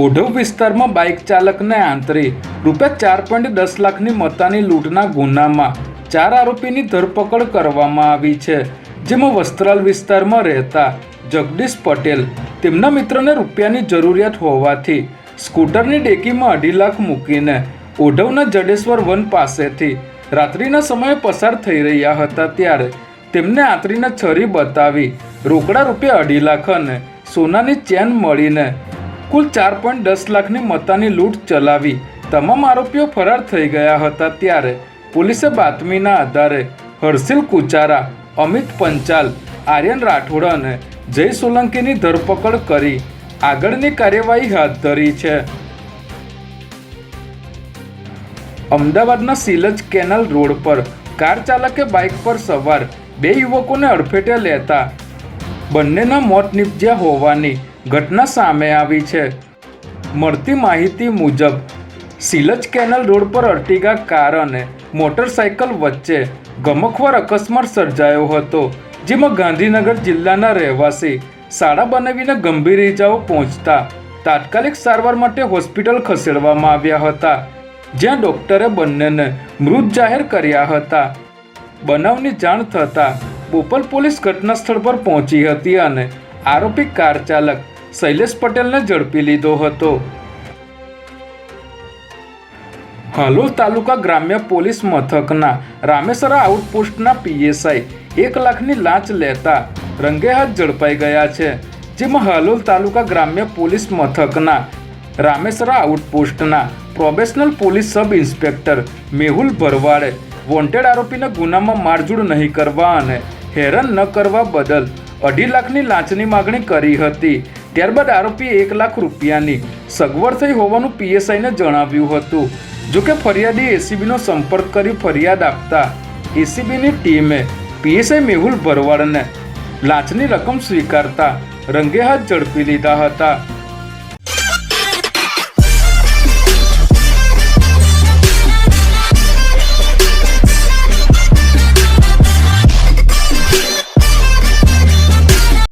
ઓઢવ વિસ્તારમાં બાઇક ચાલકને આંતરે રૂપિયા ચાર પોઈન્ટ દસ લાખની મતાની લૂંટના ગુનામાં ચાર આરોપીની ધરપકડ કરવામાં આવી છે, જેમાં વસ્ત્રાલ વિસ્તારમાં રહેતા જગદીશ પટેલ તેમના મિત્રને રૂપિયાની જરૂરિયાત હોવાથી સ્કૂટરની ડેકીમાં અઢી લાખ મૂકીને ઓઢવના જડેશ્વર વન પાસેથી રાત્રિના સમયે પસાર થઈ રહ્યા હતા ત્યારે તેમને આંતરીના છરી બતાવી રોકડા રૂપિયા અઢી લાખ અને સોનાની ચેન મળીને કુલ ચાર પોઈન્ટ દસ લાખની મતાની લૂંટ ચલાવી. તમામ આરોપીઓ ફરાર થઈ ગયા હતા ત્યારે. પોલીસે બાતમીના આધારે હર્ષિલ કુચારા, અમિત પંચાલ, આર્યન રાઠોડ અને જય સોલંકીની ધરપકડ કરી. આગળની કાર્યવાહી હાથ ધરી છે. અમદાવાદના સિલજ કેનાલ રોડ પર કાર ચાલકે બાઇક પર સવાર બે યુવકોને અડફેટે લેતા બંનેના મોત નીપજ્યા હોવાની ઘટના સામે આવી છે. મળતી માહિતી મુજબ, સિલજ કેનલ રોડ પર અર્ટિગા કાર અને મોટરસાયકલ વચ્ચે ગમખવાર અકસ્માત સર્જાયો હતો, જેમાં ગાંધીનગર જિલ્લાના રહેવાસી શાળા બનાવીને ગંભીર ઇજાઓ પહોંચતા તાત્કાલિક સારવાર માટે હોસ્પિટલ ખસેડવામાં આવ્યા હતા, જ્યાં ડોક્ટરે બંનેને મૃત જાહેર કર્યા હતા. બનાવની જાણ થતાં બોપલ પોલીસ ઘટના સ્થળ પર પહોંચી હતી અને આરોપી કાર ચાલક શૈલેષ પટેલને ઝડપી લીધો હતો. હાલોલ તાલુકા ગ્રામ્ય પોલીસ મથકના રામેશ્વરા આઉટપોસ્ટના પીએસઆઈ એક લાખની લાંચ લેતા રંગે હાથ ઝડપાઈ ગયા છે, જેમાં હાલોલ તાલુકા ગ્રામ્ય પોલીસ મથકના Rameshwara આઉટપોસ્ટના probational police sub inspector Mehul ભરવાડે wanted આરોપીને ગુનામાં મારઝૂડ નહીં કરવા અને હેરાન ન કરવા બદલ અઢી લાખની લાંચની માગણી કરી હતી. ત્યારબાદ આરોપીએ એક લાખ રૂપિયાની સગવડ થઈ હોવાનું પીએસઆઈને જણાવ્યું હતું. જોકે ફરિયાદી એસીબીનો સંપર્ક કરી ફરિયાદ આપતા એસીબીની ટીમે પીએસઆઈ મેહુલ ભરવાડને લાંચની રકમ સ્વીકારતા રંગે હાથ ઝડપી લીધા હતા.